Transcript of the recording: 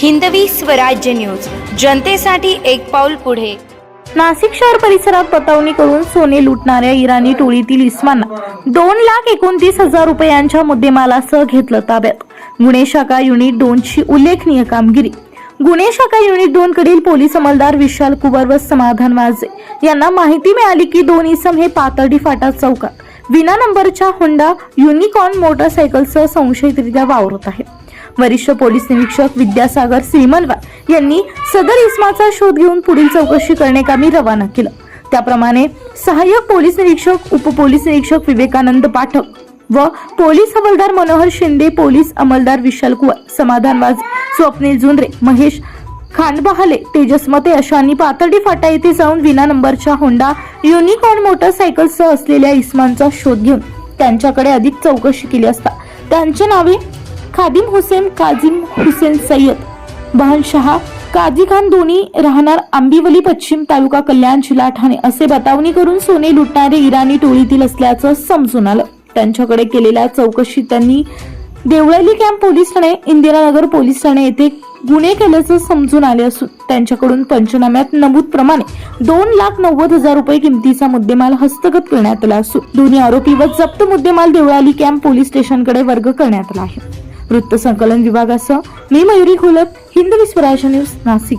Hindavi Swarajya news. जनतेसाठी एक पाऊल पुढे. नाशिक शहर परिसरात पतवणी करून सोने लुटणाऱ्या इराणी टोळीतील इस्मांना दोन लाख एकोणतीस हजार रुपयांच्या मुद्देमालासह घेतलं ताब्यात. गुन्हे शाखा युनिट दोनची उल्लेखनीय कामगिरी. गुन्हे शाखा युनिट दोन कडील पोलीस अंमलदार विशाल कुवर व समाधान वाजे यांना माहिती मिळाली की दोन इसम हे पातर्डी फाटा चौकात. विना नंबरच्या होंडा युनिकॉर्न मोटरसायकलसह संशयितरित्या वावरत आहे वरिष्ठ पोलीस निरीक्षक विद्यासागर श्रीमलवार यांनी सदर इस्माचा शोध घेऊन पुढील चौकशी करण्याकामी रवाना केलं. त्याप्रमाणे सहाय्यक पोलीस निरीक्षक उपपोलीस निरीक्षक विवेकानंद पाठक व पोलीस हवालदार मनोहर शिंदे पोलीस अंमलदार विशाल कुवर समाधानवाज स्वप्नील जुंद्रे महेश खांडबहाले तेजस मते अशांनी पातर्डी फाटा येथे जाऊन विना नंबरच्या होंडा युनिकॉर्न मोटरसायकलसह असलेल्या इस्मांचा शोध घेऊन त्यांच्याकडे अधिक चौकशी केली असता. त्यांच्या नावे खादिम हुसेन काझिम हुसेन सय्यद. बहनशहा काझी खान दोन्ही राहणार आंबिवली पश्चिम तालुका कल्याण जिल्हा ठाणे असे बतावणी करून सोने लुटणारे इराणी टोळीतील असल्याचं समजून आलं. त्यांच्याकडे केलेल्या चौकशीत त्यांनी देवळाली कॅम्प पोलीस ठाणे इंदिरानगर पोलीस ठाणे येथे गुन्हे केल्याचं समजून आले असून त्यांच्याकडून पंचनाम्यात नमूद प्रमाणे दोन लाख नव्वद हजार रुपये किमतीचा मुद्देमाल हस्तगत करण्यात आला असून दोन्ही आरोपी व जप्त मुद्देमाल देवळाली कॅम्प पोलीस स्टेशनकडे वर्ग करण्यात आला आहे. वृत्त संकलन विभागासह मी मयुरी खोलत हिंद विश्वराज न्यूज नाशिक.